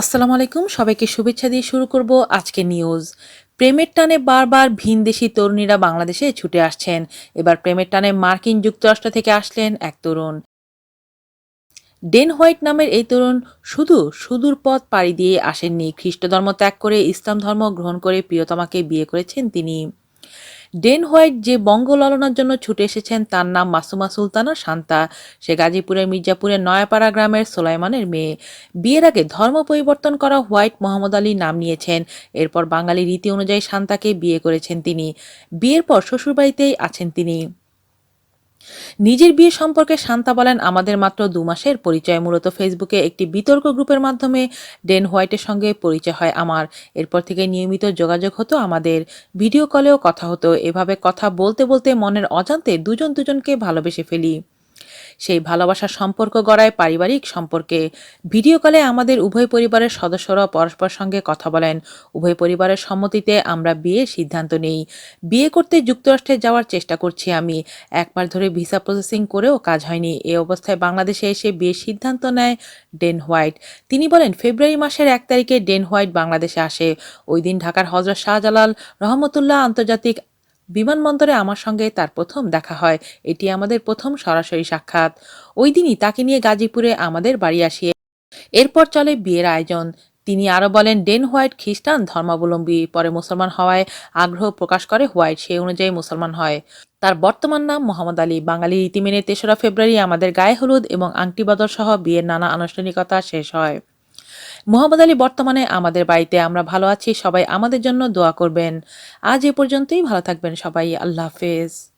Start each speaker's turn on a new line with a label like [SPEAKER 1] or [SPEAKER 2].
[SPEAKER 1] আসসালামু আলাইকুম, সবাইকে শুভেচ্ছা দিয়ে শুরু করব আজকে নিউজ প্রেমের টানে বারবার ভিনদেশি তরুণীরা বাংলাদেশে ছুটে আসছেন। এবার প্রেমের টানে মার্কিন যুক্তরাষ্ট্র থেকে আসলেন এক তরুণ। ডেন হোয়াইট নামের এই তরুণ শুধু সুদূর পথ পাড়ি দিয়ে আসেননি। খ্রিস্ট ধর্ম ত্যাগ করে ইসলাম ধর্ম গ্রহণ করে প্রিয়তমাকে বিয়ে করেছেন তিনি। ডেন হোয়াইট যে বঙ্গ ললনার জন্য ছুটে এসেছেন, তার নাম মাসুমা সুলতানা শান্তা। সে গাজীপুরের মির্জাপুরের নয়াপাড়া গ্রামের সোলাইমানের মেয়ে। বিয়ের আগে ধর্ম পরিবর্তন করা হোয়াইট মোহাম্মদ আলী নাম নিয়েছেন। এরপর বাঙালি রীতি অনুযায়ী শান্তাকে বিয়ে করেছেন তিনি। বিয়ের পর শ্বশুরবাড়িতেই আছেন তিনি। নিজের বিয়ে সম্পর্কে শান্তা বলেন, আমাদের মাত্র দু মাসের পরিচয়। মূলত ফেসবুকে একটি বিতর্ক গ্রুপের মাধ্যমে ডেন হোয়াইটের সঙ্গে পরিচয় হয় আমার। এরপর থেকে নিয়মিত যোগাযোগ হতো আমাদের। ভিডিও কলেও কথা হতো। এভাবে কথা বলতে বলতে মনের অজান্তে দুজন দুজনকে ভালোবেসে ফেলি। সেই ভালোবাসার সম্পর্ক গড়ায় পারিবারিক সম্পর্কে। ভিডিও কলে আমাদের উভয় পরিবারের সদস্যরা পরস্পর সঙ্গে কথা বলেন। উভয় পরিবারের সম্মতিতে আমরা বিয়ের সিদ্ধান্ত নেই। বিয়ে করতে যুক্তরাষ্ট্রে যাওয়ার চেষ্টা করছি আমি। একবার ধরে ভিসা প্রসেসিং করেও কাজ হয়নি। এ অবস্থায় বাংলাদেশে এসে বিয়ের সিদ্ধান্ত নেয় ডেন হোয়াইট। তিনি বলেন, ফেব্রুয়ারি মাসের এক তারিখে ডেন হোয়াইট বাংলাদেশে আসে। ওই দিন ঢাকার হজরত শাহজালাল রহমতুল্লাহ আন্তর্জাতিক বিমানবন্দরে আমার সঙ্গে তার প্রথম দেখা হয়। এটি আমাদের প্রথম সরাসরি সাক্ষাৎ। ওই দিনই তাকে নিয়ে গাজীপুরে আমাদের বাড়ি আসিয়ে এরপর চলে বিয়ের আয়োজন। তিনি আরও বলেন, ডেন হোয়াইট খ্রিস্টান ধর্মাবলম্বী, পরে মুসলমান হওয়ায় আগ্রহ প্রকাশ করে হোয়াইট সেই অনুযায়ী মুসলমান হয়। তার বর্তমান নাম মোহাম্মদ আলী। বাঙালি রীতি মেনে তেসরা ফেব্রুয়ারি আমাদের গায়ে হলুদ এবং আংটি বদল সহ বিয়ের নানা আনুষ্ঠানিকতা শেষ হয়। মোহাম্মদ আলী বর্তমানে আমাদের বাড়িতে। আমরা ভালো আছি, সবাই আমাদের জন্য দোয়া করবেন। আজ এ পর্যন্তই, ভালো থাকবেন সবাই, আল্লাহ হাফেজ।